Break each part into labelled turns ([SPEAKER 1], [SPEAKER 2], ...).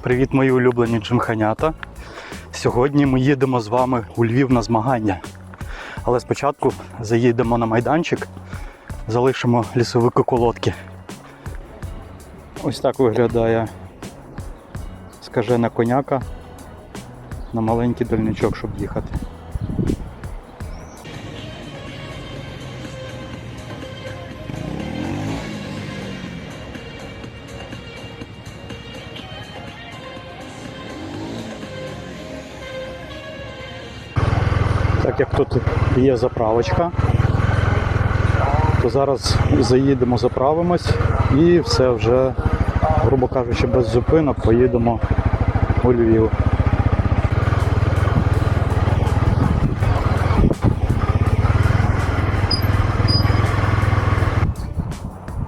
[SPEAKER 1] Привіт, мої улюблені джимханята. Сьогодні ми їдемо з вами у Львів на змагання. Але спочатку заїдемо на майданчик, залишимо лісовики колодки. Ось так виглядає скажена коняка на маленький дальничок, щоб їхати. Так як тут є заправочка, то зараз заїдемо, заправимось і все вже, грубо кажучи, без зупинок поїдемо у Львів.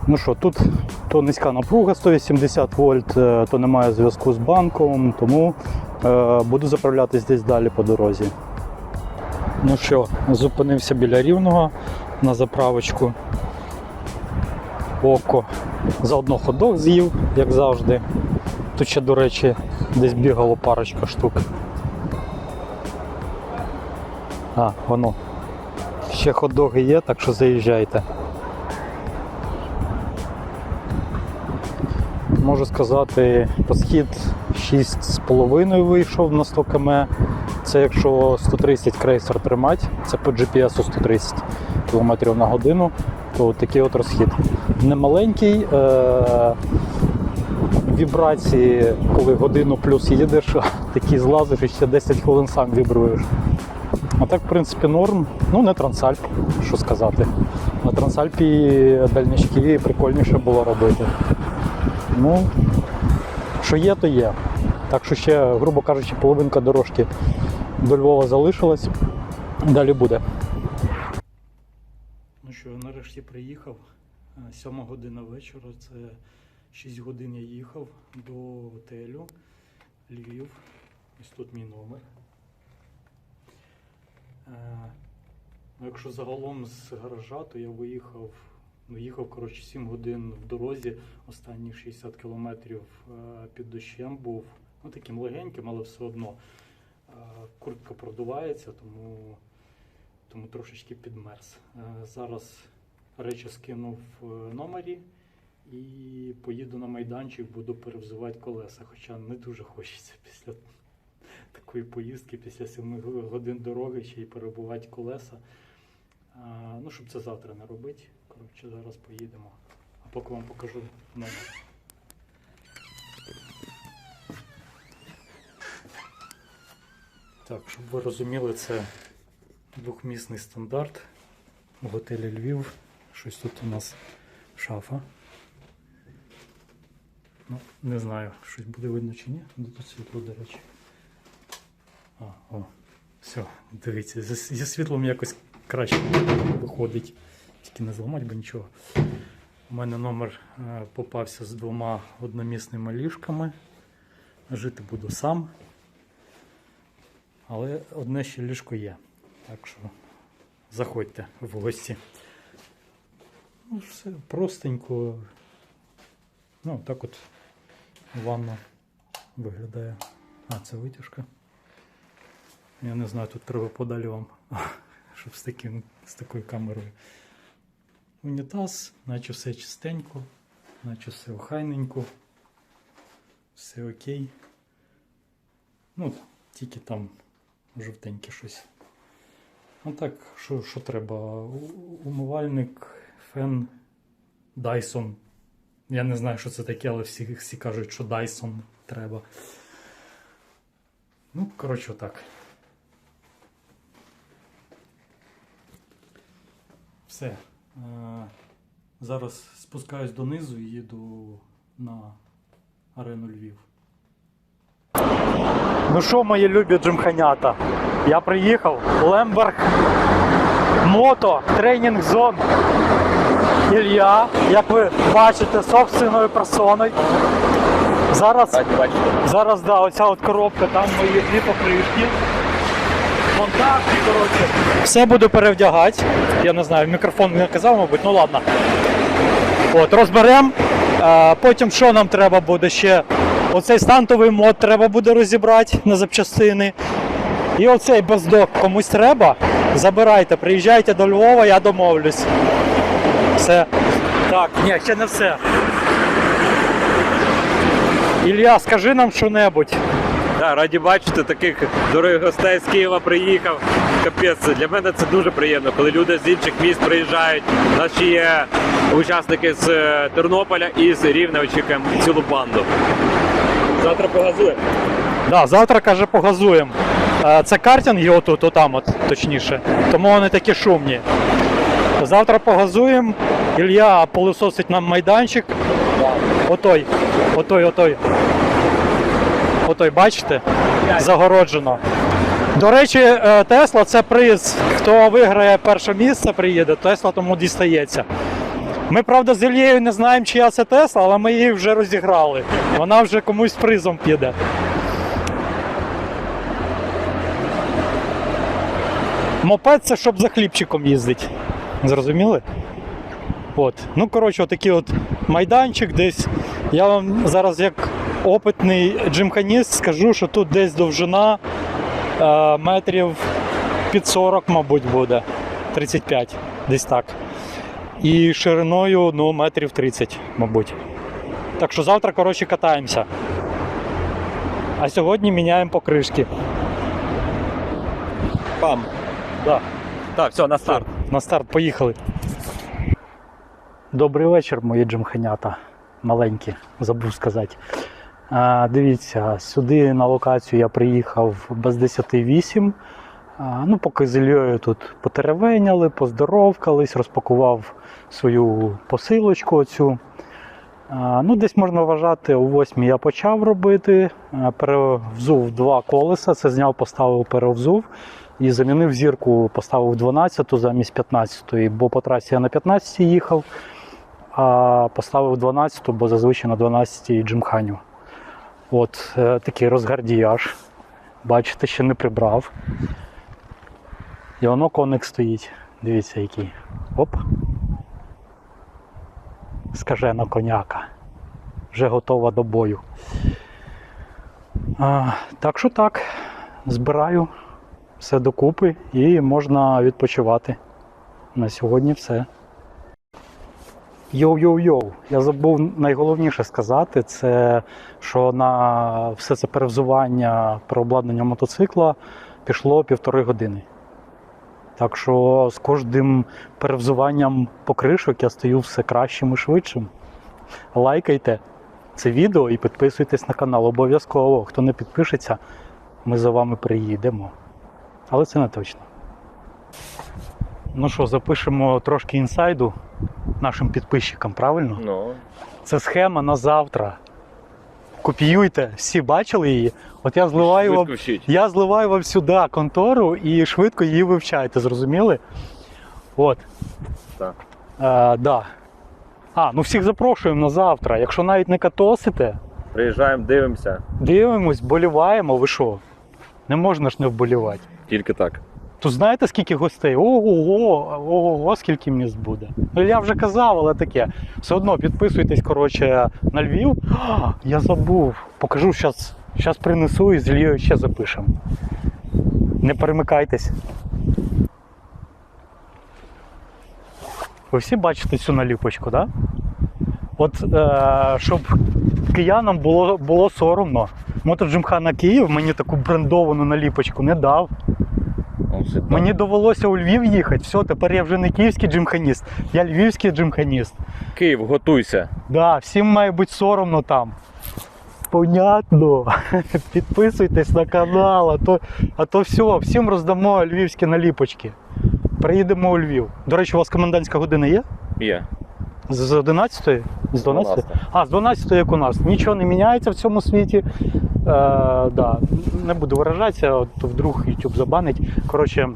[SPEAKER 1] Ну що, тут то низька напруга 180 вольт, е, то немає зв'язку з банком, тому е, буду заправлятись десь далі по дорозі. Ну що, зупинився біля рівного на заправочку. Око. Заодно ходок з'їв, як завжди. Тут ще, до речі, десь бігало парочка штук. А, воно. Ще хот-доги є, так що заїжджайте. Можу сказати, посхід 6,5 вийшов на 100 км. Це якщо 130 крейсер тримати, це по GPS 130 км на годину, то такий от розхід. Немаленький. Е- вібрації, коли годину плюс їдеш, такі злазиш і ще 10 хвилин сам вібруєш. А так, в принципі, норм. Ну, не трансальп, що сказати. На трансальпі дальнички прикольніше було робити. Ну, що є, то є. Так що ще, грубо кажучи, половинка дорожки до Львова залишилась. Далі буде. Ну що, нарешті приїхав. Е, Сьома година вечора. Це 6 годин я їхав до готелю Львів. Ось тут мій номер. Е, Ну, якщо загалом з гаража, то я виїхав, ну, їхав коротше 7 годин в дорозі, останні 60 кілометрів е, під дощем був. Ну, таким легеньким, але все одно. Е, Куртка продувається, тому, тому трошечки підмерз. Е, Зараз речі скинув в номері і поїду на майданчик, буду перевзувати колеса. Хоча не дуже хочеться після такої поїздки, після 7 годин дороги ще й перебувати колеса. Ну, щоб це завтра не робити. Коротше, зараз поїдемо. А поки вам покажу номер. Так, щоб ви розуміли, це двохмісний стандарт в готелі Львів. Щось тут у нас шафа. Ну, не знаю, щось буде видно чи ні. Тут світло, до речі. А, о, все, дивіться, зі світлом якось краще виходить. Тільки не зламати, бо нічого. У мене номер е, попався з двома одномісними ліжками. Жити буду сам. Але одне ще ліжко є. Так що заходьте в гості. Ну, все простенько. Ну, так от ванна виглядає. А, це витяжка. Я не знаю, тут треба подалі вам, щоб з, таким, з такою камерою. Унітаз, наче все чистенько, наче все охайненько, все окей. Ну, тільки там жовтеньке щось. Ну так, що, треба? Умивальник, фен, Dyson. Я не знаю, що це таке, але всі, всі кажуть, що Dyson треба. Ну, коротше, отак. Все. Е, Зараз спускаюсь донизу і їду на арену Львів. Ну що, мої любі джимханята? Я приїхав. Лемберг Мото Тренінг Зон. Ілля, як ви бачите, собственною персоною. Зараз, зараз да, оця от коробка, там мої дві покришки. Контакти, коротше. Все буду перевдягати. Я не знаю, мікрофон не казав, мабуть, ну ладно. От, розберемо. Потім що нам треба буде ще Оцей стантовий мод треба буде розібрати на запчастини. І оцей бездок комусь треба. Забирайте, приїжджайте до Львова, я домовлюсь. Все. Так, ні, ще не все. Ілля, скажи нам що-небудь.
[SPEAKER 2] Да, раді бачити таких дорогих гостей з Києва приїхав. Капець, для мене це дуже приємно, коли люди з інших міст приїжджають. У нас ще є учасники з е, Тернополя і з Рівна очікуємо цілу банду. Завтра погазуємо.
[SPEAKER 1] Да, завтра каже, погазуємо. Е, Це картинги отут, отам, от, точніше. Тому вони такі шумні. Завтра погазуємо. Ілля полисосить нам майданчик. Отой, отой, отой. Отой, бачите? Загороджено. До речі, е, Тесла це приз. Хто виграє перше місце, приїде, Тесла тому дістається. Ми, правда, з Ільєю не знаємо, чия це Тесла, але ми її вже розіграли. Вона вже комусь призом піде. Мопед це щоб за хлібчиком їздить. Зрозуміли? От. Ну, коротше, отакий от майданчик десь. Я вам зараз як опитний джимханіст скажу, що тут десь довжина е, метрів під 40, мабуть, буде. 35, десь так. І шириною ну, метрів 30, мабуть. Так що завтра, коротше, катаємося. А сьогодні міняємо покришки.
[SPEAKER 2] Пам.
[SPEAKER 1] Да.
[SPEAKER 2] Так, все, на старт.
[SPEAKER 1] На старт поїхали. Добрий вечір, мої джимханята. Маленькі, забув сказати. Дивіться, сюди на локацію я приїхав без 10.08. А, ну, поки з Ільєю тут потеревеняли, поздоровкались, розпакував свою посилочку оцю. Ну, десь можна вважати, о 8 я почав робити. Перевзув два колеса, це зняв, поставив, перевзув. І замінив зірку, поставив 12 замість 15, бо по трасі я на 15 їхав, а поставив 12, бо зазвичай на 12 джимханю. От е, такий розгардіяж. Бачите, ще не прибрав. І воно коник стоїть. Дивіться, який. Оп. Скажена коняка. Вже готова до бою. А, так що так, збираю все докупи і можна відпочивати. На сьогодні все. Йоу-йоу-йоу. Я забув найголовніше сказати, це що на все це перевзування переобладнання мотоцикла пішло півтори години. Так що з кожним перевзуванням покришок я стаю все кращим і швидшим. Лайкайте це відео і підписуйтесь на канал. Обов'язково. Хто не підпишеться, ми за вами приїдемо. Але це не точно. Ну що, запишемо трошки інсайду нашим підписчикам, правильно?
[SPEAKER 2] Ну,
[SPEAKER 1] Це схема на завтра. Копіюйте, всі бачили її. От я зливаю вам,
[SPEAKER 2] швидко вчіть.
[SPEAKER 1] я зливаю вам сюди контору і швидко її вивчайте, зрозуміли? От.
[SPEAKER 2] Так.
[SPEAKER 1] Е, да. А, ну всіх запрошуємо на завтра. Якщо навіть не катосите,
[SPEAKER 2] Приїжджаємо, дивимося.
[SPEAKER 1] дивимось, боліваємо, ви що? Не можна ж не вболівати.
[SPEAKER 2] Тільки так.
[SPEAKER 1] То знаєте, скільки гостей? Ого, ого, скільки міст буде. Ну я вже казав, але таке. Все одно підписуйтесь, коротше, на Львів. А, я забув. Покажу зараз. Зараз принесу і з Львів ще запишемо. Не перемикайтесь. Ви всі бачите цю наліпочку, так? Да? От е, щоб киянам було, було соромно. Мотоджимхана Київ мені таку брендовану наліпочку не дав. Мені довелося у Львів їхати. Все, тепер я вже не київський джимханіст, я львівський джимханіст.
[SPEAKER 2] Київ, готуйся.
[SPEAKER 1] Да, всім має бути соромно там. Понятно. Підписуйтесь на канал, а то, а то все, всім роздамо львівські наліпочки. Приїдемо у Львів. До речі, у вас комендантська година є?
[SPEAKER 2] Є.
[SPEAKER 1] З 11? З 12?
[SPEAKER 2] 12.
[SPEAKER 1] А, з 12 як у нас. Нічого не міняється в цьому світі. Е, да, не буду виражатися, от вдруг YouTube забанить. Коротше,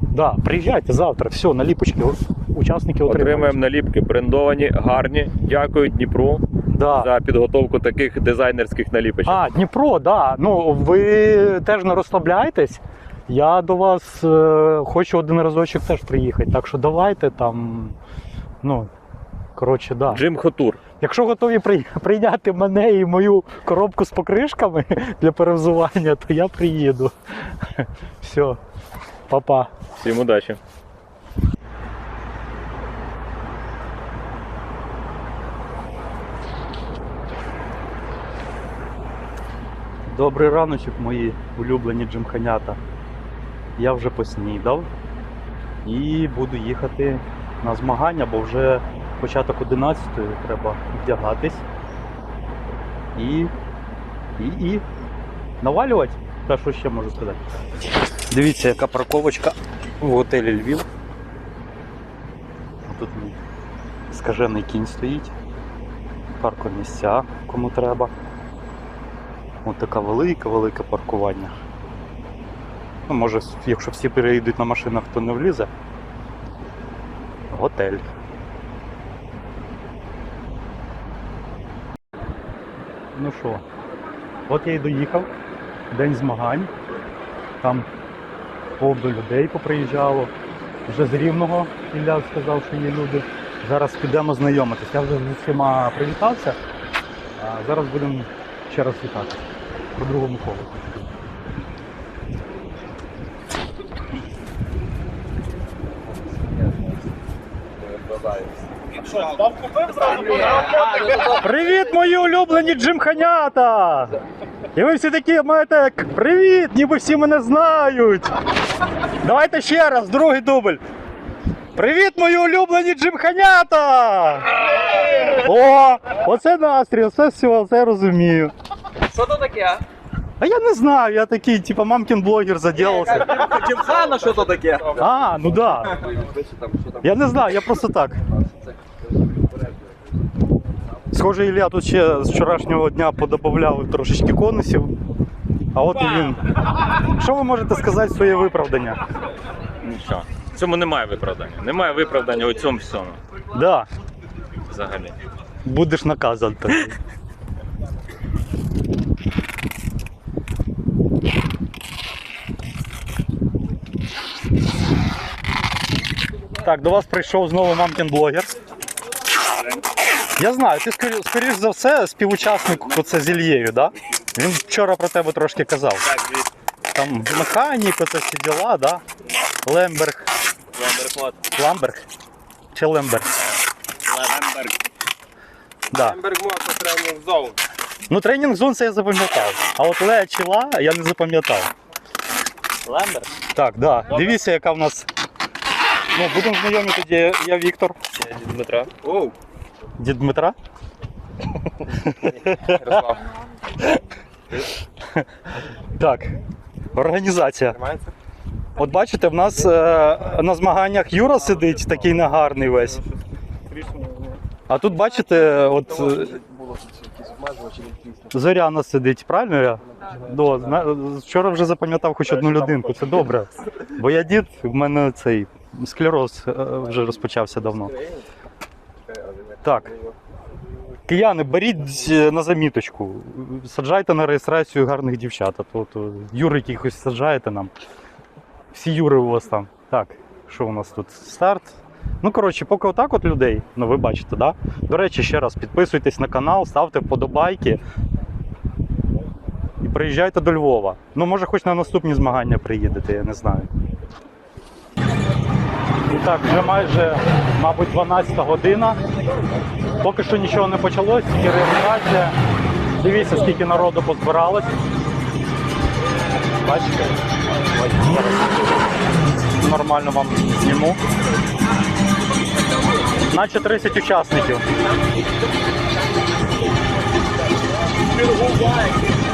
[SPEAKER 1] да, приїжджайте завтра, все, наліпочки. Учасники отримують.
[SPEAKER 2] Отримаємо наліпки брендовані, гарні. Дякую Дніпру
[SPEAKER 1] Да.
[SPEAKER 2] за підготовку таких дизайнерських наліпочок.
[SPEAKER 1] А, Дніпро, да. Ну ви теж не розслабляйтесь. Я до вас е, хочу один разочок теж приїхати. Так що давайте там. Ну, коротше, да.
[SPEAKER 2] Джим Хотур.
[SPEAKER 1] Якщо готові прийняти мене і мою коробку з покришками для перевзування, то я приїду. Все, па-па.
[SPEAKER 2] Всім удачі.
[SPEAKER 1] Добрий раночок, мої улюблені джимханята. Я вже поснідав і буду їхати на змагання, бо вже початок 11 треба вдягатись. І. І. і навалювати. Та що ще можу сказати? Дивіться, яка парковочка в готелі Львів. Тут мій скажений кінь стоїть. Паркомісця, кому треба. Ось така велика, велике паркування. Ну, може, якщо всі перейдуть на машинах, то не влізе. Готель. Ну що, от я і доїхав. День змагань. Там повно людей поприїжджало. Вже з Рівного Ілля сказав, що є люди. Зараз підемо знайомитись. Я вже з усіма привітався. А зараз будемо ще раз вітати по другому колу. Привіт, мої улюблені джимханята! І ви всі такі маєте як привіт, ніби всі мене знають. Давайте ще раз, другий дубль. Привіт, мої улюблені джимханята! О, оце настрій, оце все, оце я розумію.
[SPEAKER 3] Що то таке?
[SPEAKER 1] А я не знаю, я такий, типа мамкин блогер заделался.
[SPEAKER 3] Джимхана, що то таке?
[SPEAKER 1] А, ну да. Я не знаю, я просто так. Схоже, Ілля тут ще з вчорашнього дня подобавляв трошечки конусів. А от і він. Що ви можете сказати в своє виправдання?
[SPEAKER 2] Нічого. В цьому немає виправдання. Немає виправдання у цьому всьому.
[SPEAKER 1] Да,
[SPEAKER 2] Взагалі.
[SPEAKER 1] будеш наказан. Так, до вас прийшов знову мамкін блогер. Я знаю, ти скорі- скоріш за все співучасник оце з Ільєю, да? Він вчора про тебе трошки казав. Там механік, оце всі діла, да? Лемберг. Ламберг? Чи Лемберг? Да.
[SPEAKER 3] Емберг Мото тренінг зоун.
[SPEAKER 1] Ну, тренінг зон це я запам'ятав. А от Лея Чіла я не запам'ятав.
[SPEAKER 3] Лемберг?
[SPEAKER 1] Так, да. Дивіться, яка в нас. Ну, будемо знайомі тоді. Я Віктор.
[SPEAKER 2] Дмитра.
[SPEAKER 3] Оу.
[SPEAKER 1] Дід Дмитра.
[SPEAKER 3] Ярослав.
[SPEAKER 1] Так. Організація.
[SPEAKER 3] Тримається?
[SPEAKER 1] От бачите, в нас е, на змаганнях Юра сидить, такий негарний весь. А тут бачите, от е,
[SPEAKER 3] Було тут якісь обмежувачі від
[SPEAKER 1] Зоряна сидить, правильно я? До, зна- вчора вже запам'ятав хоч одну людинку, це добре. Бо я дід, в мене цей склероз е, вже розпочався давно. Так. Кияни, беріть е, на заміточку, саджайте на реєстрацію гарних дівчат, а то Юри якихось саджаєте нам. Всі Юри у вас там. Так, що у нас тут? Старт. Ну, коротше, поки отак от людей, ну ви бачите, да? До речі, ще раз підписуйтесь на канал, ставте вподобайки. І приїжджайте до Львова. Ну, може, хоч на наступні змагання приїдете, я не знаю. І так, вже майже, мабуть, 12 година. Поки що нічого не почалось, тільки реєстрація. Дивіться, скільки народу позбиралось. Бачите? Нормально вам зніму. Наче 30 учасників.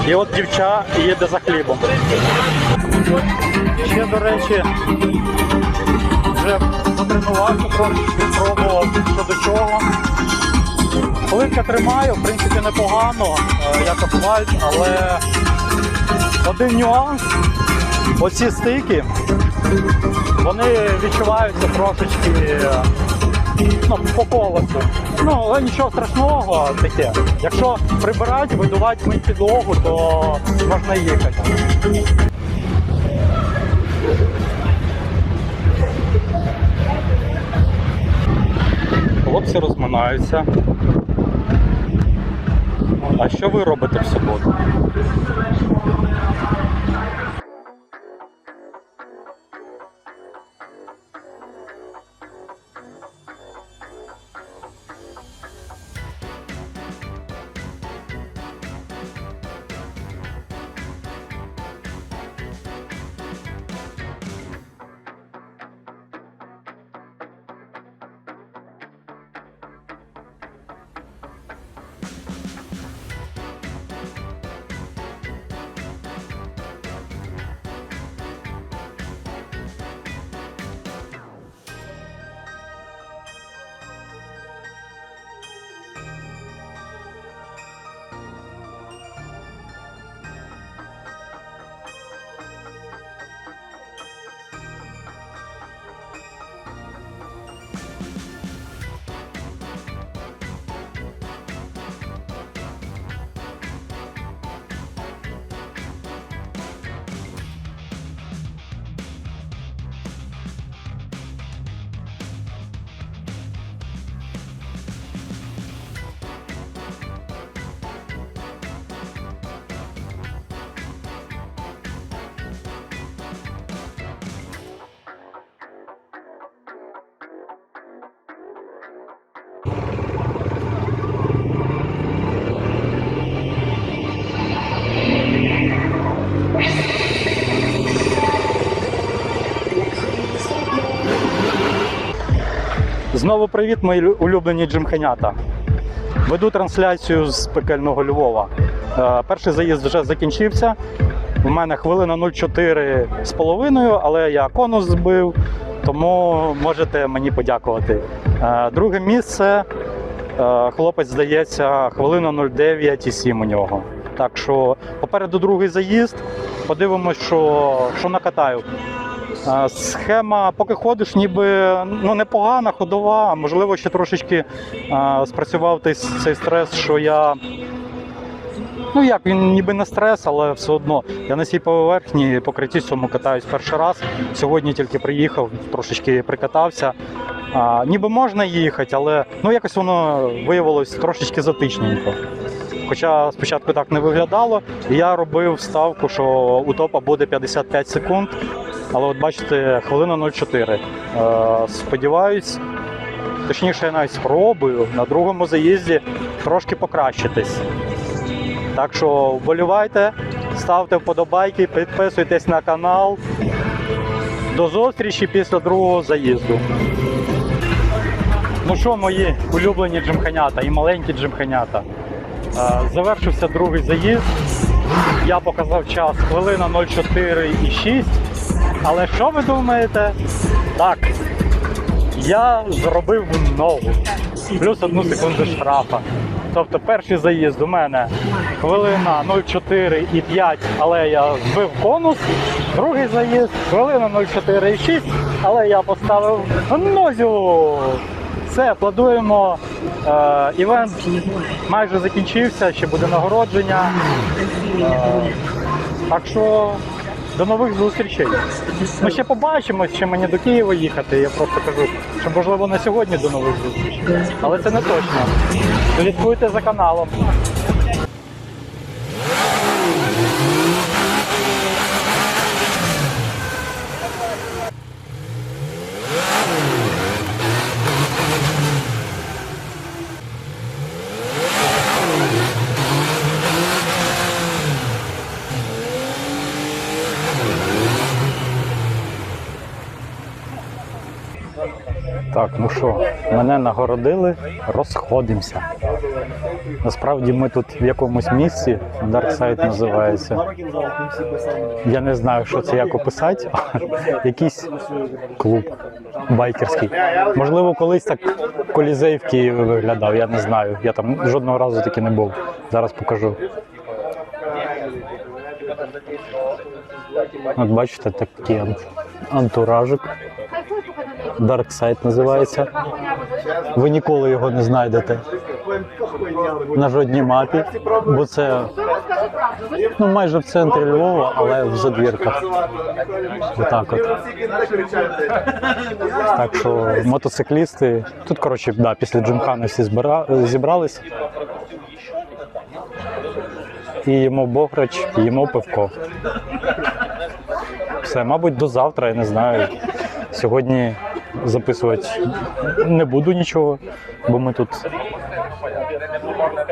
[SPEAKER 1] І от дівча їде за хлібом. Ще, до речі, вже потренувався трошки, спробував що до чого. Пливка тримаю, в принципі, непогано, е, як асфальт, але один нюанс, оці стики, вони відчуваються трошечки ну, по колесу. Ну, але нічого страшного таке. Якщо прибирати, видувати мить підлогу, то можна їхати. Хлопці розминаються. А що ви робите в суботу? Знову привіт, мої лю- улюблені джимхенята. Веду трансляцію з пекельного Львова. Е, Перший заїзд вже закінчився. У мене хвилина 0,4 з половиною, але я конус збив, тому можете мені подякувати. Е, Друге місце. е, Хлопець здається, хвилина 0,9,7 у нього. Так що попереду другий заїзд. Подивимось, що, що накатаю. Схема, поки ходиш, ніби ну, непогана, ходова. Можливо, ще трошечки спрацював цей стрес, що я. Ну як, він ніби не стрес, але все одно. Я на цій поверхні покритті цьому катаюсь перший раз. Сьогодні тільки приїхав, трошечки прикатався. А, ніби можна їхати, але ну, якось воно виявилось трошечки затичненько. Хоча спочатку так не виглядало, я робив ставку, що у топа буде 55 секунд. Але от бачите, хвилина 0,4. Е, сподіваюсь, точніше, я навіть спробую на другому заїзді трошки покращитись. Так що вболівайте, ставте вподобайки, підписуйтесь на канал. До зустрічі після другого заїзду. Ну що, мої улюблені джимханята і маленькі джимханята. Е, Завершився другий заїзд. Я показав час хвилина 04 і 6. Але що ви думаєте? Так, я зробив ногу. Плюс одну секунду штрафа. Тобто перший заїзд у мене хвилина 0,4 і 5, але я збив конус. Другий заїзд хвилина 0,4 і 6, але я поставив нозю. Все, аплодуємо. Е, івент майже закінчився, ще буде нагородження. Е, так що до нових зустрічей. Ми ще побачимось, чи мені до Києва їхати. Я просто кажу, що можливо на сьогодні до нових зустрічей. Але це не точно. Слідкуйте за каналом. Так, ну що, мене нагородили, розходимося. Насправді ми тут в якомусь місці, Darkside називається. Я не знаю, що це як описати. Якийсь клуб байкерський. Можливо, колись так колізей в Києві виглядав, я не знаю. Я там жодного разу таки не був. Зараз покажу. От бачите, такий антуражик. Dark Side називається. Ви ніколи його не знайдете на жодній мапі, бо це ну, майже в центрі Львова, але в задвірках. Отак от. Так що мотоциклісти. Тут, коротше, да, після Джимхана всі збира... зібрались. і їмо бограч, і їмо пивко. Все, мабуть, до завтра, я не знаю. Сьогодні записувати не буду нічого, бо ми тут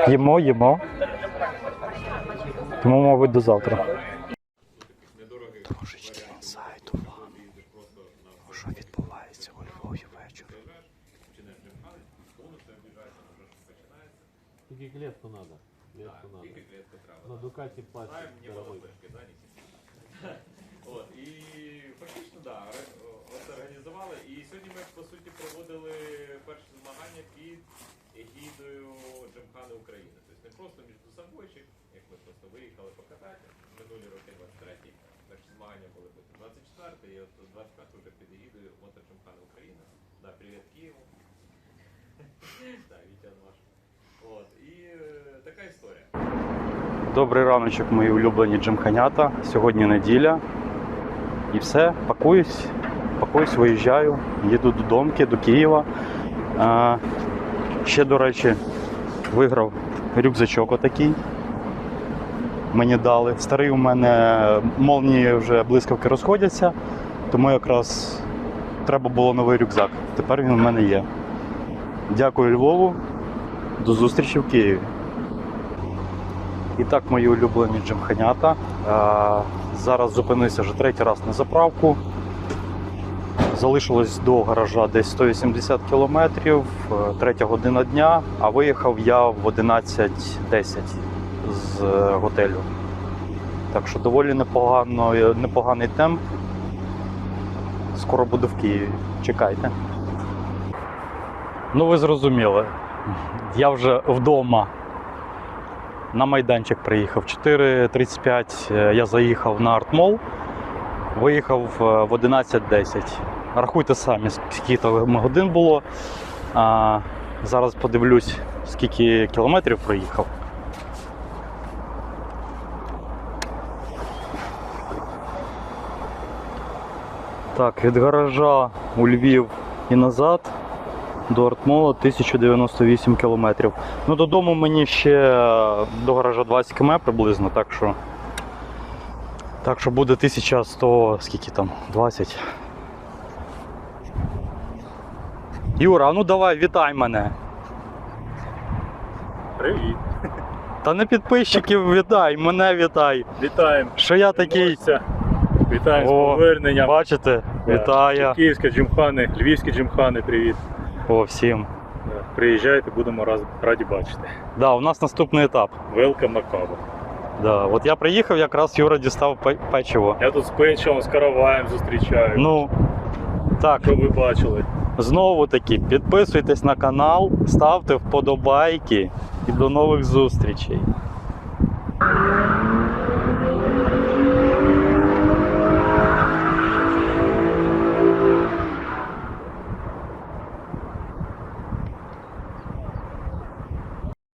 [SPEAKER 1] їмо, їмо. Тому, мабуть, до завтра. Трошечки інсайду вам. Що відбувається у Львові ввечері?
[SPEAKER 4] Надо? Клетку надо. На Дукаті пластик дорогой.
[SPEAKER 2] От, і фактично, да, ре- от організували. І сьогодні ми, по суті, проводили перші змагання під егідою Джимхани України. Тобто не просто між як ми просто виїхали покатати. Минулі роки 23-й. Перші змагання були потім 24-й, і от 25 вже під егідою Мото Джимхани України. Да, привіт Києву. Вітя наш. От, і е, така історія.
[SPEAKER 1] Добрий раночок, мої улюблені джимханята. Сьогодні неділя. І все, пакуюсь, пакуюсь, виїжджаю, їду до домки, до Києва. А, ще, до речі, виграв рюкзачок отакий. Мені дали. Старий у мене молнії вже блискавки розходяться, тому якраз треба було новий рюкзак. Тепер він у мене є. Дякую Львову. До зустрічі в Києві. І так, мої улюблені джимханята. Зараз зупинився вже третій раз на заправку. Залишилось до гаража десь 180 кілометрів, е, третя година дня, а виїхав я в 11.10 з е, готелю. Так що доволі непогано, е, непоганий темп. Скоро буду в Києві. Чекайте. Ну, ви зрозуміли. Я вже вдома на майданчик приїхав. 4.35 е, я заїхав на артмол, виїхав в 11.10. Рахуйте самі, скільки там годин було. А, зараз подивлюсь, скільки кілометрів проїхав. Так, від гаража у Львів і назад до Артмола 1098 кілометрів. Ну, додому мені ще до гаража 20 км приблизно, так що. Так що буде 1100, скільки там? 20. Юра, ну давай, вітай мене.
[SPEAKER 5] Привіт,
[SPEAKER 1] Та не підписчиків вітай, мене вітай.
[SPEAKER 5] вітаємо.
[SPEAKER 1] Що я такий. О,
[SPEAKER 5] з поверненням.
[SPEAKER 1] Бачите?
[SPEAKER 5] Да.
[SPEAKER 1] Вітаю.
[SPEAKER 5] Київська джимхани, львівські джимхани, привіт.
[SPEAKER 1] О, всім.
[SPEAKER 5] Да, Приїжджайте, будемо раз, раді бачити.
[SPEAKER 1] Да, у нас наступний етап.
[SPEAKER 5] Велкам на каву.
[SPEAKER 1] Да, от я приїхав, якраз Юра дістав пе- печиво.
[SPEAKER 5] Я тут з печивом, з караваєм зустрічаю.
[SPEAKER 1] Ну, так.
[SPEAKER 5] Що ви бачили?
[SPEAKER 1] Знову таки, підписуйтесь на канал, ставте вподобайки і до нових зустрічей.